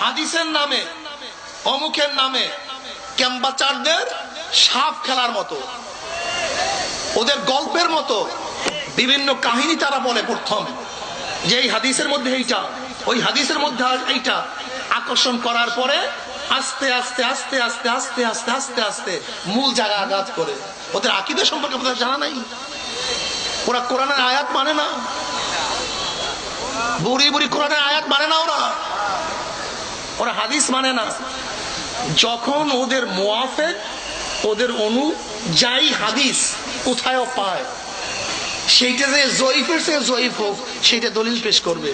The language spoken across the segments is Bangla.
হাদিসের নামে, অমুকের নামে ক্যাম্বাচারদের সাপ খেলার মতো। ওদের গল্পের মতো বিভিন্ন কাহিনী তারা বলে প্রথম। যে এই হাদিসের মধ্যে এইটা, ওই হাদিসের মধ্যে এইটা আকর্ষণ করার পরে আস্তে আস্তে আস্তে আস্তে আস্তে আস্তে আস্তে আস্তে মূল জায়গা আঘাত করে। ওদের আকিদা সম্পর্কে আপনাদের জানা নাই। ওরা কোরআনের আয়াত মানে না। বুড়ি বুড়ি কোরআনের আয়াত মানে না ওরা। ওরা হাদিস মানে না। যখন ওদের মোয়াফেক ওদের অনু যাই হাদিস কোথায় পায়, সেইটা যে জয়ীফের সে জয়ীফ হোক, সেইটা দলিল পেশ করবে।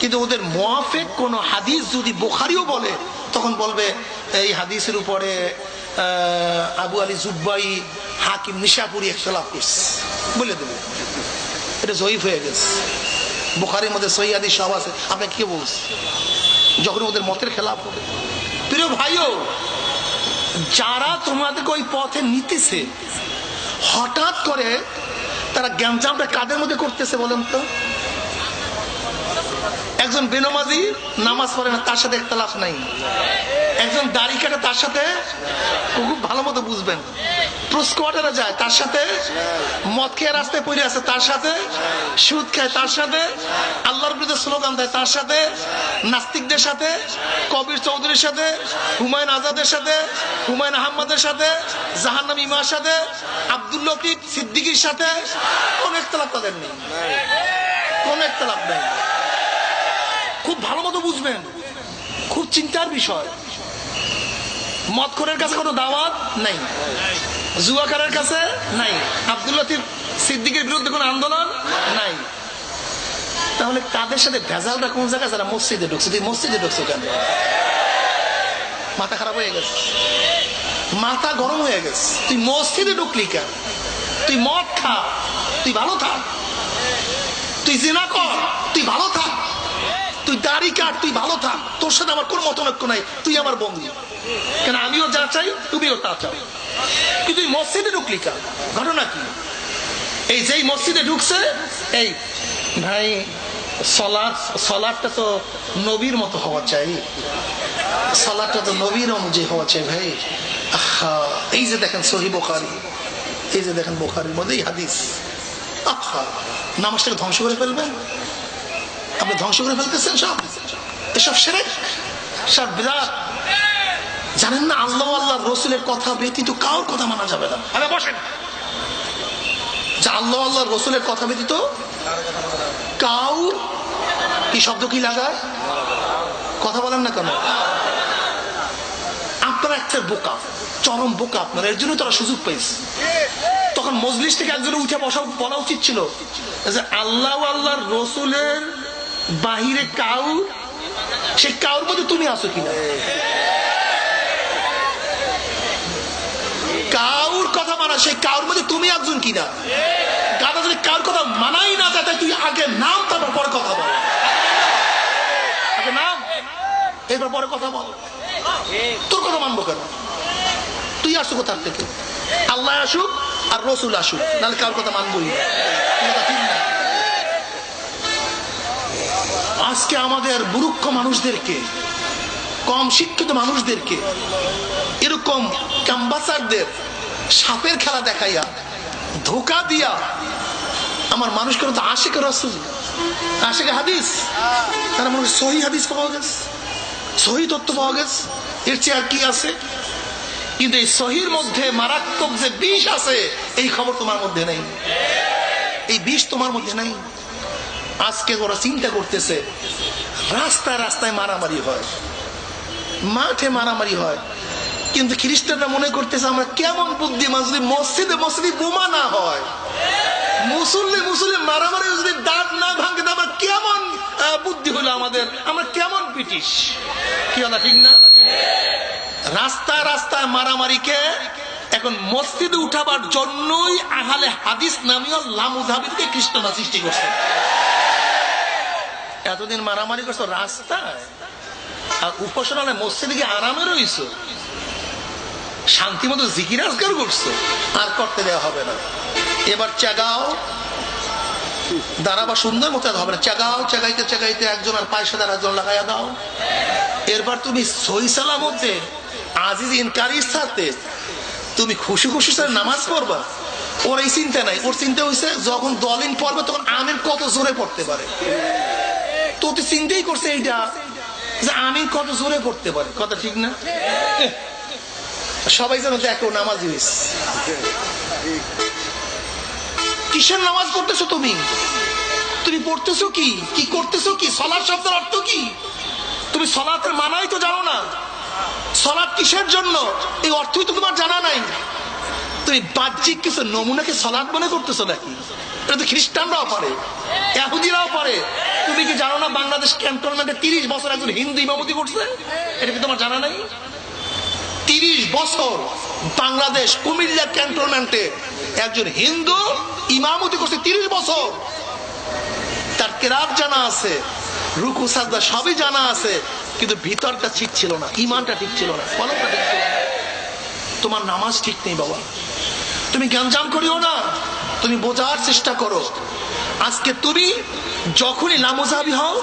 কিন্তু ওদের মোয়াফেক কোন হাদিস যদি বোখারিও বলে, তখন বলবে, এই হাদিসের উপরে আবু আলী জুব্বাই, হাকিম নিশাপুরি একশলাপ করছে। বলে দেবে। এটা জয়ীফ হয়ে গেছে। বোখারির মধ্যে সহি হাদিস সব আছে। আপনি কি বলছেন? যখন ওদের মতের খেলাফ হবে। প্রিয় ভাইও, যারা তোমাদেরকে ওই পথে নিতেছে, হঠাৎ করে তারা গ্যাঞ্জামটা কাদের মধ্যে করতেছে বলেন তো? একজন বেনমাজি নামাজ পড়ে না, তার সাথে একতলাফ নাই। একজন দাড়ি কাটে তার সাথে খুব ভালো মতো বুঝবেন। প্রস্কোয়াটারে যায়, তার সাথে মদ খেয়ে রাস্তায় পড়ে আছে, তার সাথে সুদ খায়, তার সাথে আল্লাহর বিরুদ্ধে স্লোগান দেয়, তার সাথে নাস্তিকদের সাথে, কবির চৌধুরীর সাথে, হুমায়ুন আজাদের সাথে, হুমায়ুন আহমদের সাথে, জাহান্নাম ইমার সাথে, আব্দুল লতিফ সিদ্দিকির সাথে, কোন একতলাপ তাদের নেই। কোন একতলাপ নেই। খুব ভালো মতো বুঝবেন। খুব চিন্তার বিষয়। মদখরের কাছে কোনো দাওয়াত নাই। জুয়াকারের কাছে নাই। আব্দুল লতিফ সিদ্দিকের বিরুদ্ধে কোনো আন্দোলন নাই। তাহলে তাদের সাথে ভেজালটা কোন জায়গায়? যারা মসজিদে ঢুকছে। তুই মসজিদে ঢুকছো কেন? মাথা খারাপ হয়ে গেছে। মাথা গরম হয়ে গেছে। তুই মসজিদে ঢুকলি কেন? তুই মদ খা। তুই ভালো থাক। তুই জিনা কর। তুই ভালো থাক। তুই দাড়ি কাট, তুই ভালো থাক। তোর সাথে আমার কোনো মতনৈক্য নাই। তুই আমার বন্ধু। কেন, আমিও যা চাই, তুমিও তা চাও। কিন্তু তুই মসজিদে ঢুকলি কেন? ঘটনা কি? এই যেই মসজিদে ঢুকছে, এই ভাই সলাদ সলাদটা তো নবীর মতো হওয়া চাই। সালাদটা তো নবীর অনুযায়ী হওয়া চাই ভাই। আহা, এই যে দেখেন সহি বোখারি। এই যে দেখেন বোখারির মধ্যেই হাদিস। আহা, নামাজটাকে ধ্বংস করে ফেলবেন? আপনি ধ্বংস করে ফেলতেছেন সব। এসব সেরে সব বিরাট জানেন না আল্লাহ আল্লাহ রসুলের কথা ব্যতীত কারোর কথা মানা যাবে না। আরে বসেন। যে আল্লাহ আল্লাহ রসুলের কথা ব্যতীত কাউর কি শব্দ কি লাগায়? কথা বলেন না কেন? আপনারা একটা বোকা চরম বোকা আপনারা এর জন্য তারা সুযোগ পেয়েছে। তখন মজলিস থেকে একজন উঠে বসা বলা উচিত ছিল যে আল্লাহ আল্লাহর রসুলের বাহিরে কাউ সে কাউর মধ্যে তুমি আসো কিনা? কাউর কথা মানা সেই কাউর মধ্যে তুমি একজন কিনা? গাদা যদি কার কথা মানাই না যায় তাই আগে নাম, তারপর পরে কথা বল। আগে নাম, এরপর পরে কথা বল। তোর কথা মানবো কেন? তুই আসো কোথার থেকে। আল্লাহ আসুক আর রসুল আসুক, নাহলে কার কথা মানবই না। আজকে আমাদের বুরুক্ষ মানুষদেরকে, কম শিক্ষিত মানুষদেরকে, এরকম ক্যাম্বাসারদের সাপের খেলা দেখাইয়া, ধোকা দিয়া আমার মানুষ করে তো আশেখ রসুল। আশেখ হাদিস? তারা মনে হয় সহি হাদিস পাওয়া গেছে, সহি তথ্য পাওয়া গেছে, এর চেয়ে আর কি আছে? কিন্তু এই সহির মধ্যে মারাত্মক যে বিষ আছে, এই খবর তোমার মধ্যে নেই। এই বিষ তোমার মধ্যে নেই। আজকে ওরা চিন্তা করতেছে, রাস্তায় রাস্তায় মারামারি হয়, মাঠে মারামারি হয়। কিন্তু খ্রিস্টানরা মনে করতেছে, আমরা কেমন বুদ্ধিমান যদি মসজিদে মসজিদে বোমা না হয়, মুসল্লি মুসল্লি মারামারি যদি দাঁত না ভাঙে আমরা কেমন বুদ্ধি হলো আমাদের, আমরা কেমন ব্রিটিশ? কি কথা, ঠিক না? রাস্তায় রাস্তায় মারামারিকে এখন মসজিদে উঠাবার জন্যই আহালে হাদিস নামীয় লামুজাবিদকে খ্রিস্টানরা সৃষ্টি করছে। এতদিন মারামারি করছ রাস্তায়? আর উপাসনালয় মসজিদে গিয়ে আরামে রইছ? শান্তি মতো জিকির আজগার করছ? আর করতে দেওয়া হবে না। এবার চাগাও। দাঁড়াবা সুন্দর মতো হবে না। চাগাও, চাগাইতে চাগাইতে একজন আর পায়ের সাথে একজন লাগাইয়া দাও। এরপর তুমি সই সালামতে, আজিজ ইনকারির সাথে তুমি খুশি খুশি সাথে নামাজ পড়বা। ওর এই চিন্তা নাই। ওর চিন্তা হয়েছে যখন দলিন পড়বে, তখন আমিন কত জোরে পড়তে পারে? তো চিন্তাই করছে এইটা যে আমিন কত জোরে কথা ঠিক না? সবাই নামাজ হয়েছে। কিসের নামাজ পড়তেছো তুমি? তুমি পড়তেছো কি? কি করতেছো কি? সলার শব্দের অর্থ কি? তুমি সলাতের মানাই তো জানো না। সলাৎ কিসের জন্য? এই অর্থই তো তোমার জানা নাই। তুমি বাহ্যিক কিছু নমুনাকে সলাৎ মনে করতেছো নাকি? এটা তো খ্রিস্টানরাও পারে এহুদিরাও পারে। তুমি কি জানো না বাংলাদেশ ক্যান্টনমেন্টে তিরিশ বছর একজন হিন্দু ইমামতি করছে? এটা কি তোমার জানা নাই? তিরিশ বছর বাংলাদেশ কুমিল্লা ক্যান্টনমেন্টে একজন হিন্দু ইমামতি করছে, তিরিশ বছর। তার কেরাত জানা আছে, রুকু, সাজদা সবই জানা আছে, কিন্তু ভিতরটা ঠিক ছিল না, ইমানটা ঠিক ছিল না কলমটা ঠিক ছিল না। তোমার নামাজ ঠিক নেই বাবা। তুমি জ্ঞান জ্ঞানজাম করিও না, তুমি বোঝার চেষ্টা করো। আজকে তুমি যখনই লামোজাবি হও,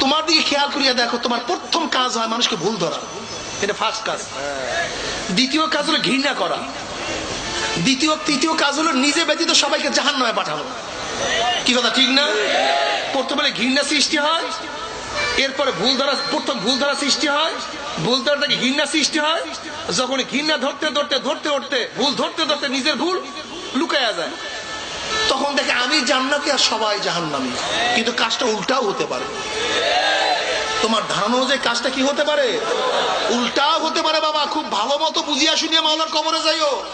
তোমার দিকে খেয়াল করিয়া দেখো, তোমার প্রথম কাজ হয় মানুষকে ভুল ধরা। এটা ফার্স্ট কাজ। দ্বিতীয় কাজ হলো ঘৃণা করা। দ্বিতীয়, তৃতীয় কাজ হলো নিজে ব্যতীত সবাইকে জাহান নামে পাঠানো। কি কথা, ঠিক না? প্রথমে ঘৃণা সৃষ্টি হয়, এরপরে ভুল ধরা, প্রথম ভুল ধরা সৃষ্টি হয়, ভুল ধরা থেকে ঘৃণা সৃষ্টি হয়। যখন ঘৃণা ধরতে ধরতে ধরতে ধরতে, ভুল ধরতে ধরতে নিজের ভুল লুকায়া যায়। তখন দেখে আমি জান্নাতি আর সবাই জাহান্নামি। কিন্তু কাজটা উল্টাও হতে পারে। তোমার ধারণা অনুযায়ী কাজটা কি হতে পারে? উল্টাও হতে পারে বাবা, খুব ভালো মতো বুঝিয়া শুনিয়া মাওলার কবরে যাইও।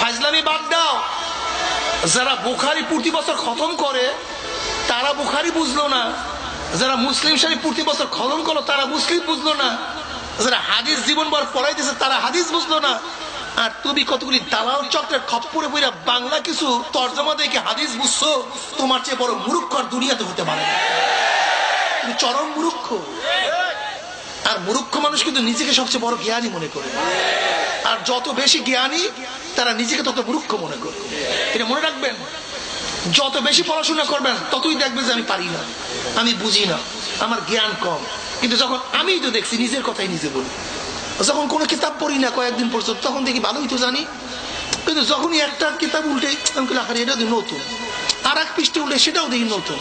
ফাইজলামি বাদ দাও। যারা বুখারি প্রতি বছর খতম করে, তারা বুখারি বুঝলো না। যারা মুসলিম শাড়ি প্রতি বছর খতম করল, তারা মুসলিম বুঝলো না। যারা হাদিস জীবনভর পড়াইতেছে, তারা হাদিস বুঝলো না। আর তুমি কতগুলি দালাল চক্রের খপ্পরে বইরা বাংলা কিছু তর্জমা দেখে হাদিস বুঝছ? তোমার চেয়ে বড় মূর্খ আর দুনিয়াতে হতে পারে তুমি চরম মূর্খ। আর মূর্খ মানুষ কিন্তু নিজেকে সবচেয়ে বড় জ্ঞানী মনে করে। আর যত বেশি জ্ঞানী, তারা নিজেকে তত মূর্খ মনে করে। এটা মনে রাখবেন? যত বেশি পড়াশোনা করবেন, ততই দেখবেন যে আমি পারি না। আমি বুঝি না। আমার জ্ঞান কম। কিন্তু যখন আমি তো দেখছি, নিজের কথাই নিজে বলি। যখন কোনো কিতাব পড়ি না কয়েকদিন পর্যন্ত তখন দেখি ভালোই তো জানি। কিন্তু যখনই একটা কিতাব উল্টে, আমি বলি আরে, এটা নতুন। আর এক পৃষ্ঠে উল্টে, সেটাও দেখি নতুন।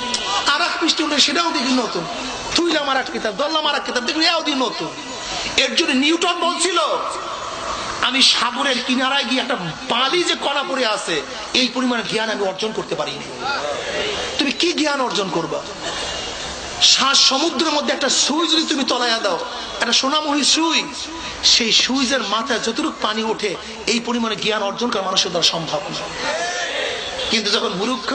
আর এক পৃষ্ঠে উল্টে, সেটাও দেখি নতুন। থুইলাম আর এক কিতাব ধরলাম আর এক কিতাব দেখি এও দেখি নতুন। এর জন্য নিউটন বলছিল, আমি সাগরের কিনারায় গিয়ে একটা বালি যে কণা পড়ে আছে, এই পরিমাণ জ্ঞান আমি অর্জন করতে পারিনি। তুমি কি জ্ঞান অর্জন করবা? শ্বাস সমুদ্রের মধ্যে একটা সুই যদি তুমি তলাইয়া দাও, একটা সোনামহী সুই, সেই সুইজের মাথায় যতটুকু পানি ওঠে, এই পরিমাণে জ্ঞান অর্জন করা মানুষের দ্বারা সম্ভব না। কিন্তু যখন মুরুক্ষ,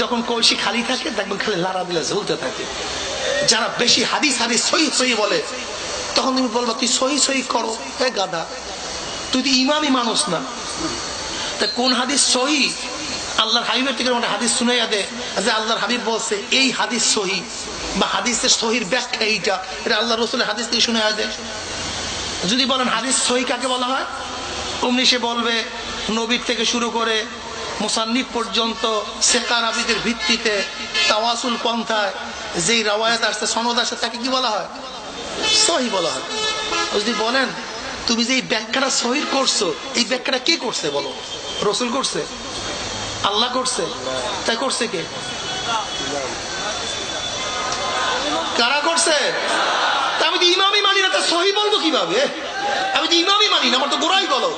যখন কলসি খালি থাকে, দেখবেন খালি লাড়া দিলে ঝুলতে থাকে। যারা বেশি হাদিস হাদিস সহি সহি বলে, তখন তুমি বলব, তুই সহি সহি করো এ গাদা তুই তো ইমামই মানুষ না। তা কোন হাদিস সহি আল্লাহর হাবিবের থেকে একটা হাদিস শুনাইয়া দে, যে আল্লাহর হাবিব বলছে, এই হাদিস সহি বা হাদিসের সহির ব্যাখ্যা এইটা? এটা আল্লাহ রসুলের হাদিস থেকে শুনে দে। যদি বলেন হাদিস সহি কাকে বলা হয়? অমনি সে বলবে, নবীর থেকে শুরু করে মুসান্নিফ পর্যন্ত সেকার আবিদের ভিত্তিতে তাওয়াসুল পন্থায় যেই রাওয়ায়াত আসছে, সনদ আসছে, তাকে কি বলা হয়? সহি বলা হয়। যদি বলেন, তুমি যে এই ব্যাখ্যাটা সহি করছ, এই ব্যাখ্যাটা কে করছে বলো? রসুল করছে? আল্লাহ করছে। তাই করছে কে? কারা করছে? আমি তো ইমামই মানি না, তা সহি বলব কীভাবে? আমি তো ইমামই মানি না, আমার তো গোড়াই বলো।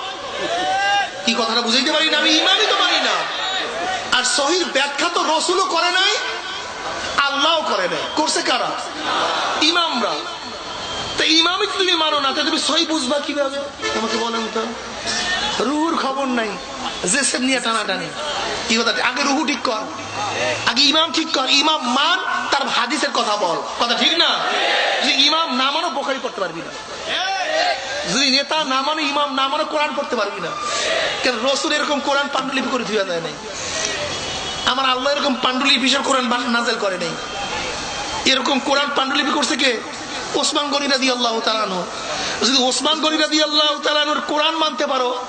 কি কথাটা বুঝাইতে পারি না? আমি ইমামই তো মানি না। আর সহির ব্যাখ্যা তো রসুলও করে নাই, আল্লাহও করে নাই। করছে কারা? ইমামরা। তা ইমামই তো তুমি মানো না, তা তুমি সহি বুঝবা কীভাবে? তোমাকে বলেন তো। রুহুর খবর নাই সব নিয়ে টানাটানি। কি কথা? আগে রুহু ঠিক কর। আগে ইমাম ঠিক কর। ইমাম মান, তার হাদিসের কথা বল। কথা ঠিক না? যে ইমাম না মানো, বোখারি করতে পারবি না। যদি নেতা না মানো, ইমাম না মানো, কোরআন পড়তে পারবি না। কেন রসুল এরকম কোরআন পাণ্ডুলিপি করে ধুয়া দেয় নাই? আমার আল্লাহ এরকম পাণ্ডুলিপি হিসেবে কোরআন নাজেল করে নাই। এরকম কোরআন পাণ্ডুলিপি করছে কে? ওসমান গনি রাদি আল্লাহ তালানো যদি ওসমান গনি রাদি আল্লাহ তালানোর কোরআন মানতে পারো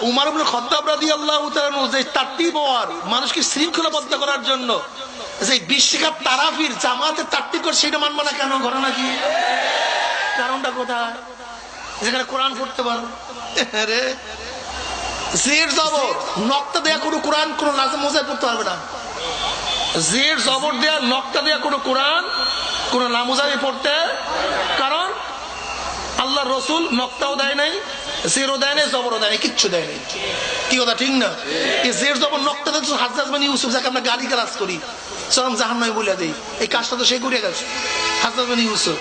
উমার খত্তাব রাদিয়াল্লাহু তাআলা যে হওয়ার, মানুষকে শৃঙ্খলাবদ্ধ করার জন্য যে বিশ্বকাপ তারাফির জামাতে তারতিব করে সেটা মানবো না কেন? ঘটনা কি? কারণটা কোথায়? যেখানে কোরআন পড়তে পারো। রে জবর। নকটা দেয়া কোরআন, কোনো পড়তে পারবে না। জবর নকটা দেয়া কোনো পড়তে। কারণ আল্লাহ রসুল নকটাও দেয় নাই জেরও দেয় নাই জবরও দেয় নাই কিচ্ছু দেয় নাই কি কথা, ঠিক না? এই জের জবর ইউসুফ যাকে আমরা গালি করি, চরম জাহান নয় বলে দেই। এই কাজটা তো সে গেছে ইউসুফ।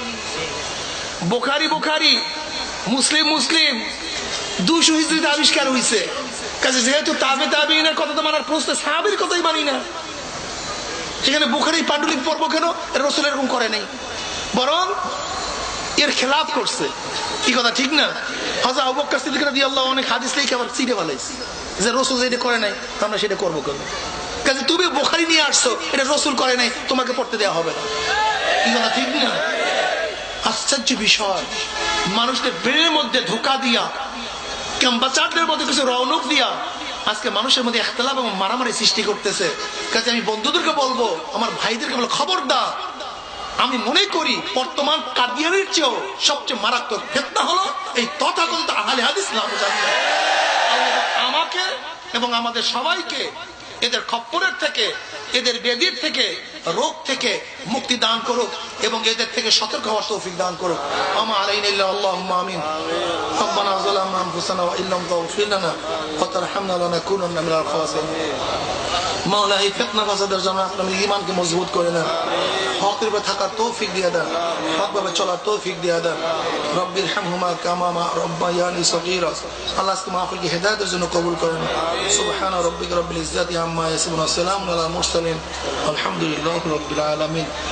বোখারি বোখারি, মুসলিম মুসলিম দুশো হিজড়িতে আবিষ্কার হয়েছে কাজে যেহেতু তাবে, তাবিনের কথা তো মানার প্রশ্ন সাহাবির কথাই মানি না। সেখানে বুখারি পাণ্ডুলিপি পর্ব কেন? রসুল এরকম করে নাই। বরং এর খেলাফ করছে। কি কথা, ঠিক না? অনেক যে রসুল করে নাই আমরা সেটা করব কাজে তুমি নিয়ে আসছো, এটা রসুল করে নাই, তোমাকে পড়তে হবে আশ্চর্য বিষয়। মানুষদের ব্রেনের মধ্যে ধোকা দিয়া, ক্যাম্পাচারদের মধ্যে কিছু রৌনক দিয়া, আজকে মানুষের মধ্যে একতলাপ এবং মারামারি সৃষ্টি করতেছে। কাজে আমি বন্ধুদেরকে বলব, আমার ভাইদেরকে বলব, খবরদার আমি মনে করি বর্তমান কাদিয়ানের চেয়েও সবচেয়ে মারাত্মক ফেতনা হলো এই তথাকথিত আহলে হাদিস নাম জানলে আল্লাহ আমাকে এবং আমাদের সবাইকে এদের খপ্পরের থেকে এদের বেদির থেকে রোগ থেকে মুক্তি দান করুক এবং এদের থেকে সতর্ক হওয়ার তৌফিক দান করুক আমা আলাইন আল্লাহুম্মা আমিন ربنا ظلمنا انفسنا وان لم تغفر لنا وترحمنا لنكونن من الخاسرين মাওলা এই ফেতনা ফাসাদের জন্য আপনার ইমানকে মজবুত করে দেন হকের উপরে থাকার তৌফিক দিয়ে দেন হকভাবে চলার তৌফিক দিয়ে দেন। রব্বির হামহুমা কামামা রব্বায়ানি সগীরা। আল্লাহ আজকে মাহফিলকে হেদায়েতের জন্য কবুল করেন। সুবহান রব্বিক রব্বিল ইজ্জাতি আম্মা ইয়াসিফুন ওয়া সালামুন মুরসালিন। আলহামদুলিল্লাহি রব্বিল আলামিন।